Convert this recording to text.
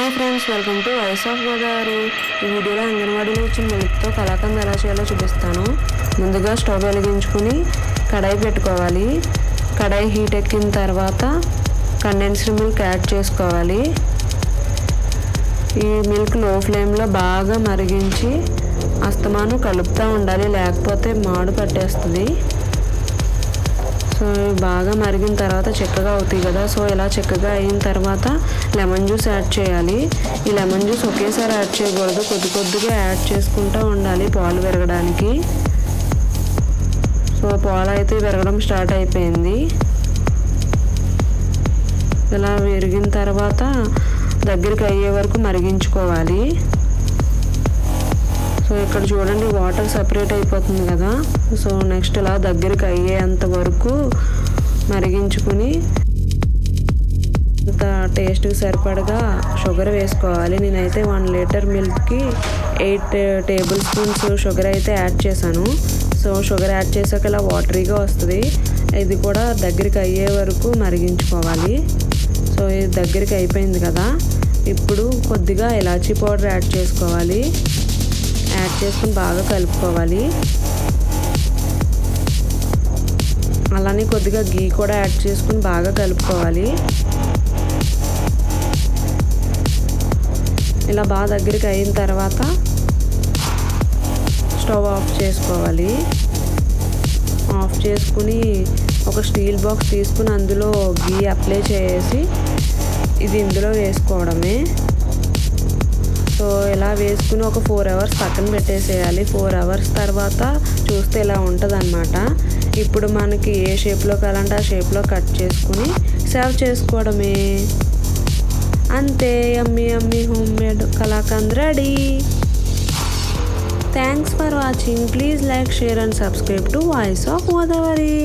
Hi friends welcome to voice of Godavari ఈ వీడియోలో అంగన్వాడీలో ఇచ్చిన మిల్క్తో కళాకంద ఎలా చేయాలో చూపిస్తాను. ముందుగా స్టవ్ వెలిగించుకుని కడాయి పెట్టుకోవాలి. కడాయి హీట్ ఎక్కిన తర్వాత కండెన్స్డ్ మిల్క్ యాడ్ చేసుకోవాలి. ఈ మిల్క్లో ఫ్లేమ్లో బాగా మరిగించి అస్తమాను కలుపుతూ ఉండాలి లేకపోతే మాడు పట్టేస్తుంది. సో బాగా మరిగిన తర్వాత చిక్కగా అవుతాయి కదా. సో ఇలా చెక్కగా అయిన తర్వాత లెమన్ జ్యూస్ యాడ్ చేయాలి. ఈ లెమన్ జ్యూస్ ఒకేసారి యాడ్ చేయకూడదు. కొద్ది కొద్దిగా యాడ్ చేసుకుంటూ ఉండాలి పాలు పెరగడానికి సో పాలు అయితే పెరగడం స్టార్ట్ అయిపోయింది. ఇలా విరిగిన తర్వాత దగ్గరికి అయ్యే వరకు మరిగించుకోవాలి. సో ఇక్కడ చూడండి వాటర్ సపరేట్ అయిపోతుంది కదా. సో నెక్స్ట్ ఇలా దగ్గరికి అయ్యేంత వరకు మరిగించుకుని ఇంత టేస్ట్కి సరిపడగా షుగర్ వేసుకోవాలి. నేనైతే వన్ లీటర్ మిల్క్కి ఎయిట్ టేబుల్ స్పూన్స్ షుగర్ అయితే యాడ్ చేశాను. సో షుగర్ యాడ్ చేసాక ఇలా వాటరీగా వస్తుంది. ఇది కూడా దగ్గరికి అయ్యే వరకు మరిగించుకోవాలి. సో ఇది దగ్గరికి అయిపోయింది కదా. ఇప్పుడు కొద్దిగా ఇలాచీ పౌడర్ యాడ్ చేసుకోవాలి. యాడ్ చేసుకుని బాగా కలుపుకోవాలి. అలానే కొద్దిగా గీ కూడా యాడ్ చేసుకుని బాగా కలుపుకోవాలి. ఇలా బాగా దగ్గరికి అయిన తర్వాత స్టవ్ ఆఫ్ చేసుకోవాలి. ఆఫ్ చేసుకుని ఒక స్టీల్ బాక్స్ తీసుకుని అందులో గీ అప్లై చేసి ఇది ఇందులో వేసుకోవడమే. ఇలా వేసుకుని ఒక ఫోర్ అవర్స్ పక్కన పెట్టేసేయాలి. ఫోర్ అవర్స్ తర్వాత చూస్తే ఇలా ఉంటుంది అనమాట ఇప్పుడు మనకి ఏ షేప్లో కావాలంటే ఆ షేప్లో కట్ చేసుకుని సర్వ్ చేసుకోవడమే. అంతే అమ్మి అమ్మి homemade kalakand ready. Thanks for watching please like share and subscribe to voice of Godavari